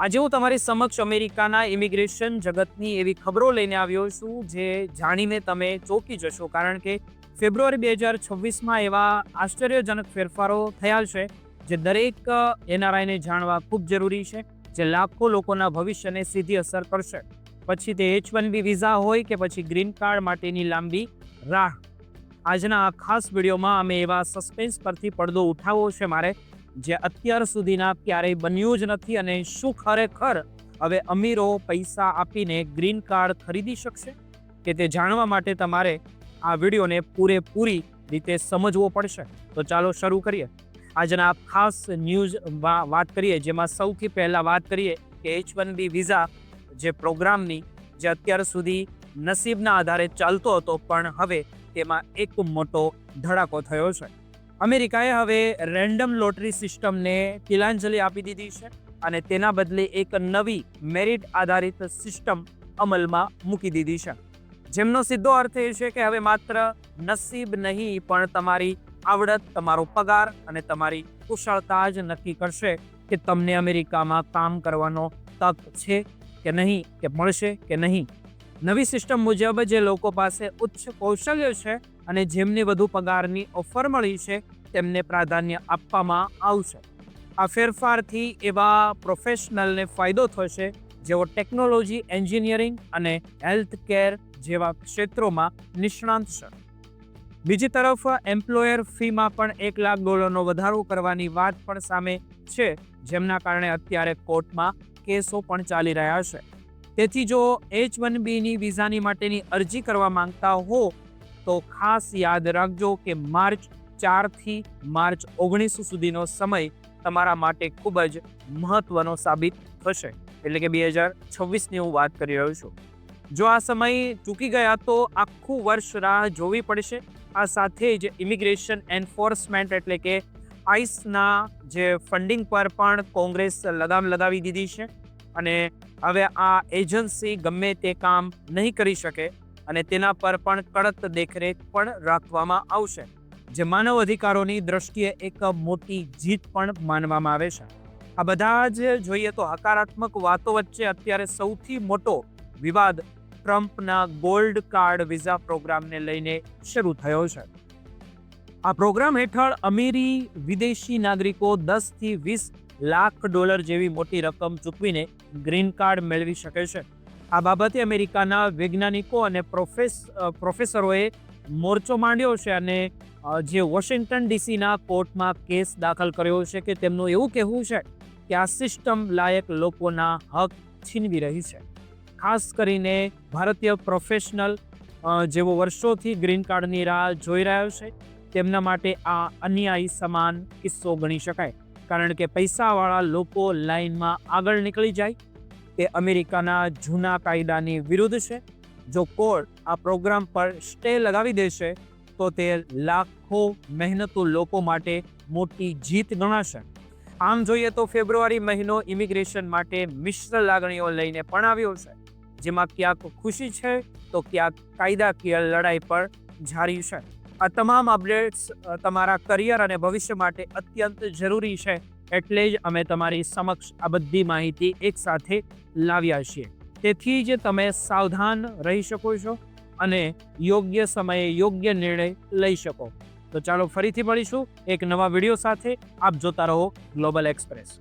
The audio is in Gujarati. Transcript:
આજે હું તમારી સમક્ષ અમેરિકાના ઇમિગ્રેશન જગતની એવી ખબરો લઈને આવ્યો છું જે જાણીને તમે ચોંકી જશો, કારણ કે ફેબ્રુઆરી બે હજાર છવ્વીસમાં એવા આશ્ચર્યજનક ફેરફારો થયા છે જે દરેક એનઆરઆઈને જાણવા ખૂબ જરૂરી છે, જે લાખો લોકોના ભવિષ્યને સીધી અસર કરશે. પછી તે એચ વન બી વિઝા હોય કે પછી ગ્રીન કાર્ડ માટેની લાંબી રાહ. આજના આ ખાસ વિડીયોમાં અમે એવા સસ્પેન્સ પરથી પડદો ઉઠાવવો છે મારે જે અત્યાર સુધીના ક્યારેય બન્યું જ નથી અને શું ખરેખર હવે અમીરો પૈસા આપીને ગ્રીન કાર્ડ ખરીદી શકશે? કે તે જાણવા માટે તમારે આ વિડીયોને પૂરેપૂરી રીતે સમજવો પડશે? તો ચાલો શરૂ કરીએ. આજના ખાસ ન્યૂઝ વાત કરીએ, જેમાં સૌથી પહેલાં વાત કરીએ કે એચ વન બી વિઝા જે પ્રોગ્રામની જે અત્યાર સુધી નસીબના આધારે ચાલતો હતો, પણ હવે તેમાં એક મોટો ધડાકો થયો છે. અમેરિકાએ હવે રેન્ડમ લોટરી સિસ્ટમને તિલાંજલિ આપી દીધી છે અને તેના બદલે એક નવી મેરિટ આધારિત સિસ્ટમ અમલમાં મૂકી દીધી છે. જેમનો સીધો અર્થ એ છે કે હવે માત્ર નસીબ નહીં, પણ તમારી આવડત, તમારો પગાર અને તમારી કુશળતા જ નક્કી કરશે કે તમને અમેરિકામાં કામ કરવાનો તક છે કે નહીં, કે મળશે કે નહીં. નવી સિસ્ટમ મુજબ જે લોકો પાસે ઉચ્ચ કૌશલ્ય છે અને જેમને વધુ પગારની ઓફર મળી છે, તેમને પ્રાધાન્ય આપવામાં આવશે. આ ફેરફારથી એવા પ્રોફેશનલને ફાયદો થશે, જેઓ ટેકનોલોજી, એન્જિનિયરિંગ અને હેલ્થ કેર જેવા ક્ષેત્રોમાં નિષ્ણાંત છે. બીજી તરફ, એમ્પ્લોયર ફીમાં પણ એક લાખ ડોલરનો વધારો કરવાની વાત પણ સામે છે, જેમના કારણે અત્યારે કોર્ટમાં કેસો પણ ચાલી રહ્યા છે. તેથી જો એચ વન બીની વિઝાની માટેની અરજી કરવા માંગતા હો, તો ખાસ યાદ રાખજો કે માર્ચ ચારથી માર્ચ ઓગણીસ સુધીનો સમય તમારા માટે ખૂબ જ મહત્વનો સાબિત થશે. એટલે કે બે હજાર છવ્વીસની હું વાત કરી રહ્યો છું. જો આ સમય ચૂકી ગયા તો આખું વર્ષ રાહ જોવી પડશે. આ સાથે જ ઇમિગ્રેશન એન્ફોર્સમેન્ટ એટલે કે આઈસના જે ફંડિંગ પર પણ કોંગ્રેસ લગામ લગાવી દીધી છે. અને હવે આ એજન્સી ગમે તે કામ નહીં કરી શકે અને તેના પર પણ કડક દેખરેખ પણ રાખવામાં આવશે. જે માનવ અધિકારોની દ્રષ્ટિએ એક મોટી જીત પણ માનવામાં આવે છે. આ બધા જ જોઈએ તો હકારાત્મક વાતો વચ્ચે અત્યારે સૌથી મોટો વિવાદ ટ્રમ્પના ગોલ્ડ કાર્ડ વિઝા પ્રોગ્રામને લઈને શરૂ થયો છે. આ પ્રોગ્રામ હેઠળ અમીરી વિદેશી નાગરિકો દસથી વીસ લાખ ડોલર જેવી મોટી રકમ ચૂકવીને ગ્રીન કાર્ડ મેળવી શકે છે. આ બાબતે અમેરિકાના વૈજ્ઞાનિકો અને પ્રોફેસ પ્રોફેસરોએ મોરચો માંડ્યો છે અને જે વોશિંગ્ટન ડીસીના કોર્ટમાં કેસ દાખલ કર્યો છે કે તેમનું એવું કહેવું છે કે આ સિસ્ટમ લાયક લોકોના હક છીનવી રહી છે. ખાસ કરીને ભારતીય પ્રોફેશનલ જેવો વર્ષોથી ગ્રીન કાર્ડની રાહ જોઈ રહ્યો છે તેમના માટે આ અન્યાયી સમાન કિસ્સો ગણી શકાય. કારણ કે પૈસાવાળા લોકો લાઈનમાં આગળ નીકળી જાય. તે અમેરિકાના જૂના કાયદાની વિરુદ્ધ છે. જો કોર્ટ આ પ્રોગ્રામ પર સ્ટે લગાવી દેશે, તો તે લાખો મહેનતુ લોકો માટે મોટી જીત ગણાશે. આમ જોઈએ તો ફેબ્રુઆરી મહિનો ઇમિગ્રેશન માટે મિશ્ર લાગણીઓ લઈને પણ આવ્યો છે. જેમાં ક્યાંક ખુશી છે, તો ક્યાંક કાયદાકીય લડાઈ પર જારી છે. આ તમામ અપડેટ્સ તમારા કરિયર અને ભવિષ્ય માટે અત્યંત જરૂરી છે એટલે જ અમે તમારી સમક્ષ આ બધી માહિતી એકસાથે લાવ્યા છીએ. તેથી જ તમે સાવધાન રહી શકો છો અને યોગ્ય સમયે યોગ્ય નિર્ણય લઈ શકો. તો ચાલો ફરીથી મળીશું એક નવા વીડિયો સાથે. આપ જોતા રહો ગ્લોબલ એક્સપ્રેસ